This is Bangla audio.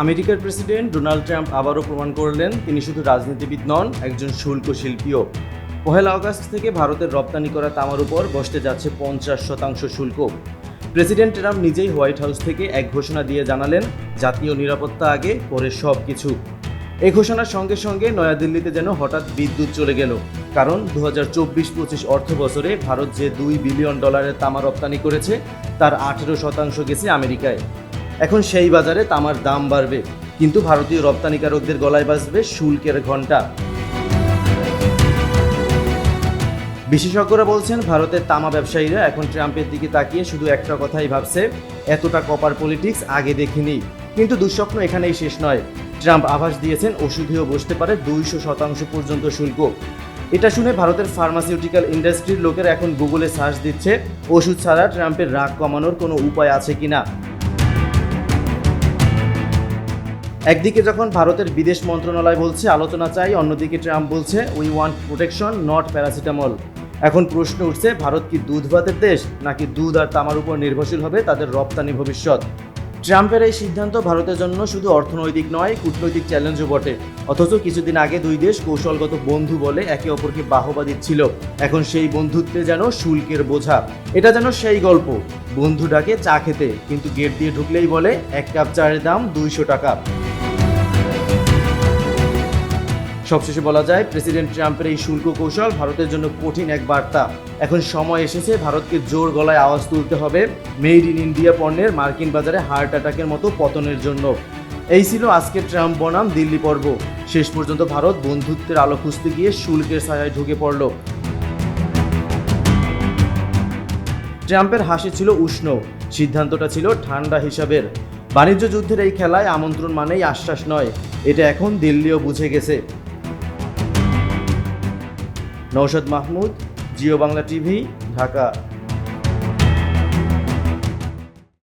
আমেরিকার প্রেসিডেন্ট ডোনাল্ড ট্রাম্প আবারও প্রমাণ করলেন, তিনি শুধু রাজনীতিবিদ নন, একজন শুল্ক শিল্পীও। পহেলা আগস্ট থেকে ভারতের রপ্তানি করা তামার উপর বসতে যাচ্ছে পঞ্চাশ শতাংশ শুল্ক। প্রেসিডেন্ট ট্রাম্প নিজেই হোয়াইট হাউস থেকে এক ঘোষণা দিয়ে জানালেন, জাতীয় নিরাপত্তা আগে, পরে সব কিছু। এই ঘোষণার সঙ্গে সঙ্গে নয়াদিল্লিতে যেন হঠাৎ বিদ্যুৎ চলে গেল। কারণ দু হাজার চব্বিশ পঁচিশ অর্থ বছরে ভারত যে দুই বিলিয়ন ডলারের তামা রপ্তানি করেছে, তার আঠেরো শতাংশ গেছে আমেরিকায়। এখন সেই বাজারে তামার দাম বাড়বে, কিন্তু ভারতীয় রপ্তানিকারকদের গলায় বাজবে শুল্কের ঘণ্টা। বিশেষজ্ঞরা বলছেন, ভারতের তামা ব্যবসায়ীরা এখন ট্রাম্পের দিকে তাকিয়ে শুধু একটা কথাই ভাবছে, এতটা কপার পলিটিক্স আগে দেখিনি। কিন্তু দুঃস্বপ্ন এখানেই শেষ নয়। ট্রাম্প আভাস দিয়েছেন, ওষুধেও বসতে পারে দুইশো শতাংশ পর্যন্ত শুল্ক। এটা শুনে ভারতের ফার্মাসিউটিক্যাল ইন্ডাস্ট্রির লোকেরা এখন গুগলে সার্চ দিচ্ছে, ওষুধ ছাড়া ট্রাম্পের রাগ কমানোর কোনো উপায় আছে কিনা। একদিকে যখন ভারতের বিদেশ মন্ত্রণালয় বলছে, আলোচনা চাই, অন্যদিকে ট্রাম্প বলছে we want protection not paracetamol এখন প্রশ্ন উঠছে, ভারত কি দুধ ভাতের দেশ, নাকি দুধ আর তামার উপর নির্ভরশীল হবে তাদের রপ্তানি ভবিষ্যৎ? ট্রাম্পের এই সিদ্ধান্ত ভারতের জন্য শুধু অর্থনৈতিক নয়, কূটনৈতিক চ্যালেঞ্জও বটে। অথচ কিছুদিন আগে দুই দেশ কৌশলগত বন্ধু বলে একে অপরকে বাহবা দিচ্ছিল। এখন সেই বন্ধুত্বে যেন শুল্কের বোঝা। এটা যেন সেই গল্প। বন্ধু ডাকে চা খেতে, কিন্তু গেট দিয়ে ঢুকলেই বলে, এক কাপ চায়ের দাম দুইশো টাকা। সবশেষে বলা যায়, প্রেসিডেন্ট ট্রাম্পের এই শুল্ক কৌশল ভারতের জন্য কঠিন এক বার্তা। এখন সময় এসেছে, ভারতকে জোর গলায় আওয়াজ তুলতে হবে। মেড ইন ইন্ডিয়া পণ্যের মার্কিন বাজারে হার্ট অ্যাটাকের মতো পতনের জন্য। এই ছিল আজকের ট্রাম্প বনাম দিল্লি পর্ব। শেষ পর্যন্ত ভারত বন্ধুত্বের আলো খুঁজতে গিয়ে শুল্কের ছায়ায় ঢুকে পড়ল। ট্রাম্পের হাসি ছিল উষ্ণ, সিদ্ধান্তটা ছিল ঠান্ডা হিসাবের। বাণিজ্য যুদ্ধের এই খেলায় আমন্ত্রণ মানেই আশ্বাস নয়, এটা এখন দিল্লিও বুঝে গেছে। Naushad Mahmud Geo Bangla TV Dhaka.